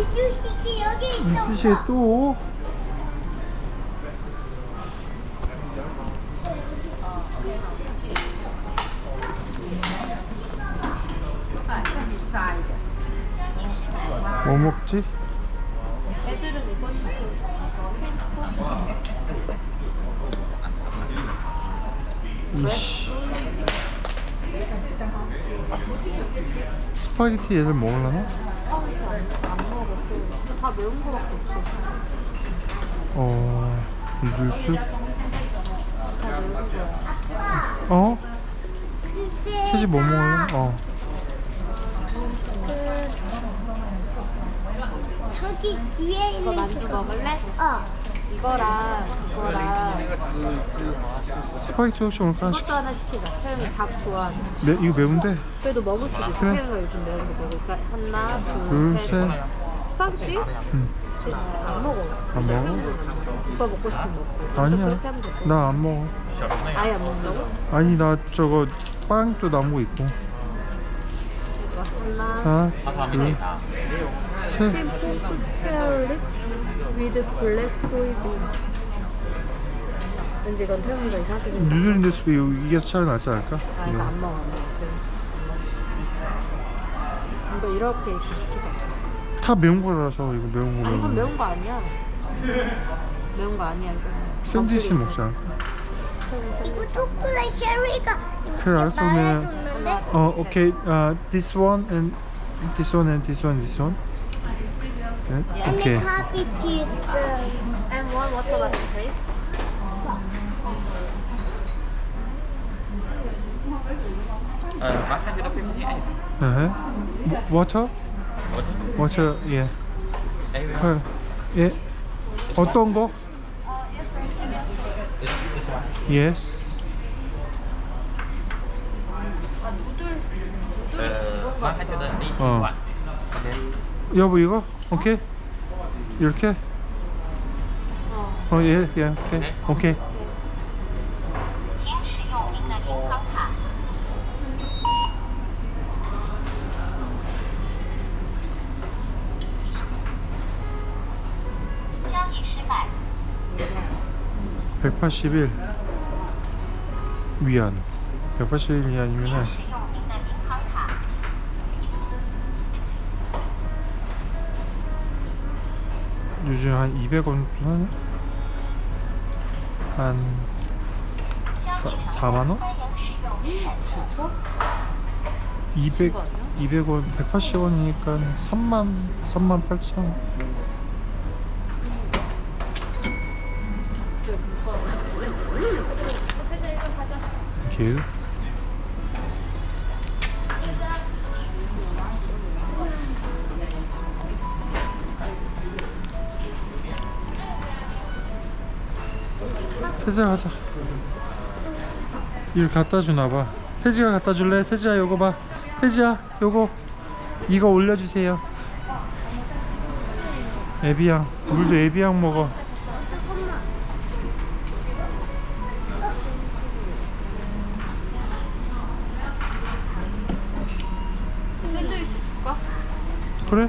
이쑤시개 여기 있어. 이쑤시개 또? 뭐 먹지? 애들은 이거 이씨 스파게티 얘들 먹을라나? 다 매운 거밖에 없어. 어... 누들숲? 다 매운 거야. 어? 태지 뭐 먹을래? 어 저기 위에 이거 있는 만두 그거. 먹을래? 어. 이거랑 이거랑 스파게티 혹시 오늘 하나 시키자 하나 시키자. 태영이 닭 좋아하는. 매, 이거 매운데? 그래도 먹을 수도 있어. 그래. 태영이가 요즘 매운 거 먹으니까 하나, 둘, 둘, 셋. 셋 스파게티? 응. 진짜 안 먹어. 안 먹어? 오빠 먹고 싶으면 먹고. 아니야 나 안 먹어 아예 안 먹는다고? 아니 나 저거 빵도 남고 있고 하나. 하나 둘셋 핑크 스페어립 위드 블랙 소이빈 왠지 이건 태영이가 이상하게 누들인데 이게 차이 나지 않을까? 아 이거 안 먹어 안 먹어 이거 이렇게 이렇게 시키자 다 매운 거라서 이거 매운 거 아, 이건 매운 거 매운 거 아니야 매운 거 아니야 이거 샌드위치 먹자 이거 초콜릿 쉐리가 그래, 알았어, 그러면- 말해줬는데 어 오케이 uh, this one and this one and this one this one 네? 근데 오케이 카피 뒤에 And one water bottle please thấy cái đó phim gì anh? 네. water? Water 예 đây. 헐. 예 어떤 거? Yes. Ok. 여보 이거? 오케이 이렇게? 어 어예예 오케이 네. 오케이 181 위안 181 위안이면은 요즘 한 200원 한, 한 4, 만원 200, 200원, 180원이니까 3만, 3만 8천 원. 개우? 태지야 가자. 이걸 갖다 주나 봐. 태지가 갖다 줄래? 태지야 요거 봐. 태지야 요거. 이거 올려주세요. 에비앙 우리도 에비앙 먹어 샌드위치 줄까? 그래?